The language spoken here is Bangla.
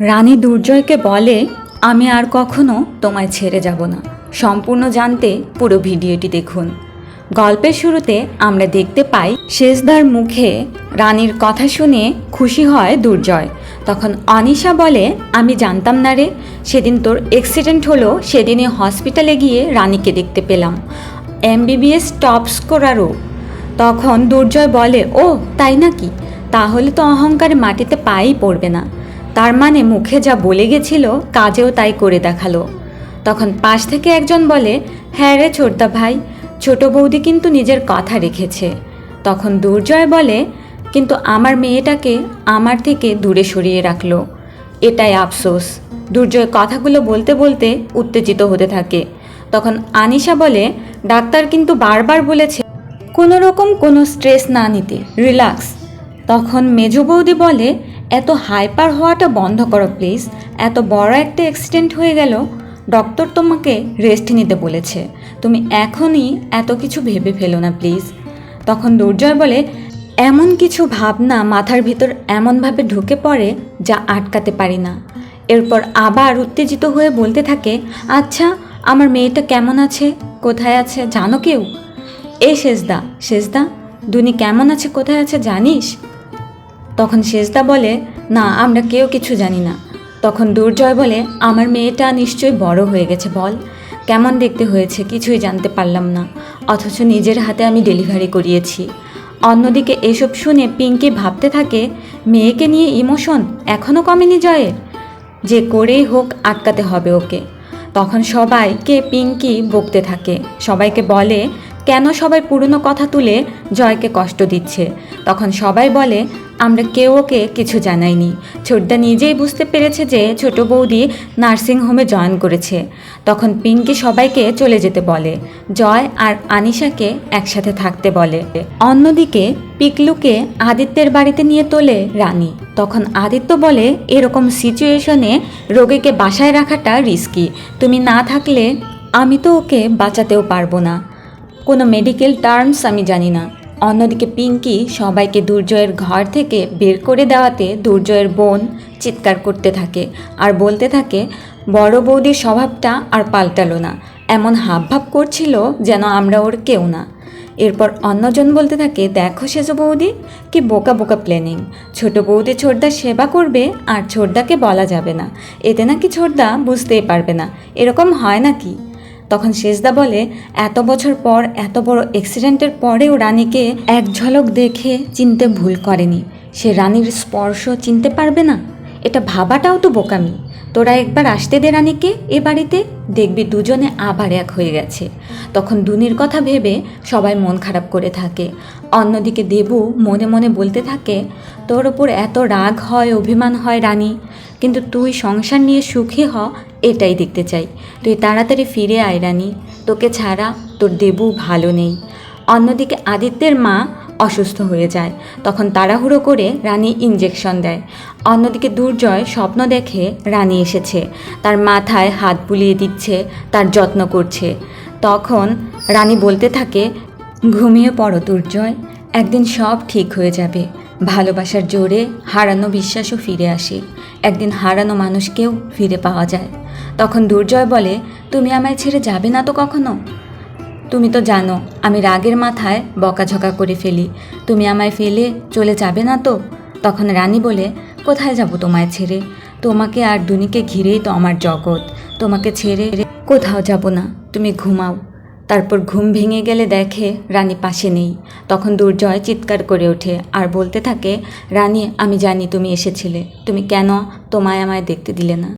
রানী দুর্জয়কে বলে, আমি আর কখনো তোমায় ছেড়ে যাব না। সম্পূর্ণ জানতে পুরো ভিডিওটি দেখুন। গল্পের শুরুতে আমরা দেখতে পাই, শেষদার মুখে রানীর কথা শুনে খুশি হয় দুর্জয়। তখন অনিশা বলে, আমি জানতাম না রে, সেদিন তোর অ্যাক্সিডেন্ট হলো, সেদিনই হসপিটালে গিয়ে রানীকে দেখতে পেলাম। এমবিবিএস টপ স্কোরারও তখন দুর্জয় বলে, ও, তাই নাকি? তাহলে তো অহংকারে মাটিতে পাই পড়বে না। তার মানে মুখে যা বলে গেছিল, কাজেও তাই করে দেখাল। তখন পাশ থেকে একজন বলে হ্যাঁ রে ছোটদা ভাই, ছোট বৌদি কিন্তু নিজের কথা রেখেছে। তখন দুর্জয় বলে, কিন্তু আমার মেয়েটাকে আমার থেকে দূরে সরিয়ে রাখল। এটাই আফসোস। দুর্জয় কথাগুলো বলতে বলতে উত্তেজিত হতে থাকে। তখন আনিশা বলে, ডাক্তার কিন্তু বারবার বলেছে কোনো রকম কোনো স্ট্রেস না নিতে, রিল্যাক্স। তখন মেজো বৌদি বলে এত হাইপার হওয়াটা বন্ধ করো, প্লিজ। এত বড় একটা অ্যাক্সিডেন্ট হয়ে গেল, ডক্টর তোমাকে রেস্ট নিতে বলেছে। তুমি এখনই এত কিছু ভেবে ফেলো না, প্লিজ। তখন দুর্জয় বলে, এমন কিছু ভাবনা মাথার ভিতর এমনভাবে ঢুকে পড়ে যা আটকাতে পারি না। এরপর আবার উত্তেজিত হয়ে বলতে থাকে আচ্ছা আমার মেয়েটা কেমন আছে? কোথায় আছে? জানো কেউ? এ শেষদা শেষদা দুনি কেমন আছে, কোথায় আছে, জানিস? তখন শেষদা বলে, না, আমরা কেউ কিছু জানি না। তখন দুর্জয় বলে, আমার মেয়েটা নিশ্চয়ই বড় হয়ে গেছে, বল। কেমন দেখতে হয়েছে কিছুই জানতে পারলাম না। অথচ নিজের হাতে আমি ডেলিভারি করিয়েছি। অন্যদিকে এসব শুনে পিঙ্কি ভাবতে থাকে, মেয়েকে নিয়ে ইমোশন এখনও কমেনি জয়ের? যে করেই হোক আটকাতে হবে ওকে। তখন সবাইকে পিঙ্কি বকতে থাকে। সবাইকে বলে, কেন সবাই পুরনো কথা তুলে জয়কে কষ্ট দিচ্ছে? তখন সবাই বলে, আমরা কেউ ওকে কিছু জানাইনি। ছোটদা নিজেই বুঝতে পেরেছে যে ছোট বৌদি নার্সিংহোমে জয়েন করেছে। তখন পিঙ্কি সবাইকে চলে যেতে বলে। জয় আর আনিশাকে একসাথে থাকতে বলে। অন্যদিকে পিকলুকে আদিত্যের বাড়িতে নিয়ে তোলে রানী। তখন আদিত্য বলে, এরকম সিচুয়েশনে রোগীকে বাসায় রাখাটা রিস্কি। তুমি না থাকলে আমি তো ওকে বাঁচাতেও পারব না। কোনো মেডিকেল টার্মস আমি জানি না। অন্যদিকে পিঙ্কি সবাইকে দুর্জয়ের ঘর থেকে বের করে দেওয়াতে দুর্জয়ের বোন চিৎকার করতে থাকে আর বলতে থাকে, বড় বৌদির স্বভাবটা আর পাল্টালো না। এমন হাবভাব করছিল যেন আমরা ওর কেউ না। এরপর অন্যজন বলতে থাকে, দেখো সেজ বৌদি, কি বোকা বোকা প্ল্যানিং ছোট বৌদি ছোটদার সেবা করবে আর ছোটদাকে বলা যাবে না। এতে নাকি ছোটদা বুঝতেই পারবে না। এরকম হয় নাকি? তখন শেষদা বলে, এত বছর পর, এত বড় অ্যাক্সিডেন্টের পরেও রানীকে এক ঝলক দেখে চিনতে ভুল করেনি। সে রানীর স্পর্শ চিনতে পারবে না। এটা ভাবাটাও তো বোকামি। তোরা একবার আসতে দে রানীকে, এ বাড়িতে। দেখবি দুজনে আবার এক হয়ে গেছে। তখন দুনির কথা ভেবে সবাই মন খারাপ করে থাকে। অন্যদিকে দেবু মনে মনে বলতে থাকে, তোর ওপর এত রাগ হয়, অভিমান হয় রানী। কিন্তু তুই সংসার নিয়ে সুখী হ, এটাই দেখতে চাই। তুই তাড়াতাড়ি ফিরে আয় রানী, তোকে ছাড়া তোর দেবু ভালো নেই। অন্যদিকে আদিত্যের মা অসুস্থ হয়ে যায়। তখন তাড়াহুড়ো করে রানী ইঞ্জেকশন দেয়। অন্যদিকে দুর্জয় স্বপ্ন দেখে রানী এসেছে। তার মাথায় হাত বুলিয়ে দিচ্ছে, তার যত্ন করছে। তখন রানী বলতে থাকে, ঘুমিয়ে পড়ো দুর্জয়, একদিন সব ঠিক হয়ে যাবে। ভালোবাসার জোরে হারানো বিশ্বাসও ফিরে আসে। একদিন হারানো মানুষকেও ফিরে পাওয়া যায়। তখন দুর্জয় বলে, তুমি আমায় ছেড়ে যাবে না তো কখনো? তুমি তো জানো, আমি রাগের মাথায় বকাঝকা করে ফেলি। তুমি আমায় ফেলে চলে যাবে না তো? তখন রানী বলে, কোথায় যাব তোমায় ছেড়ে? তোমাকে আর দুনিকে ঘিরেই তো আমার জগৎ। তোমাকে ছেড়ে কোথাও যাব না। তুমি ঘুমাও তারপর ঘুম ভেঙে গেলে দেখে রানী পাশে নেই। তখন দুর্জয় চিৎকার করে ওঠে আর বলতে থাকে, রানী, আমি জানি তুমি এসেছিলে। তুমি কেন তোমায় আমায় দেখতে দিলে না?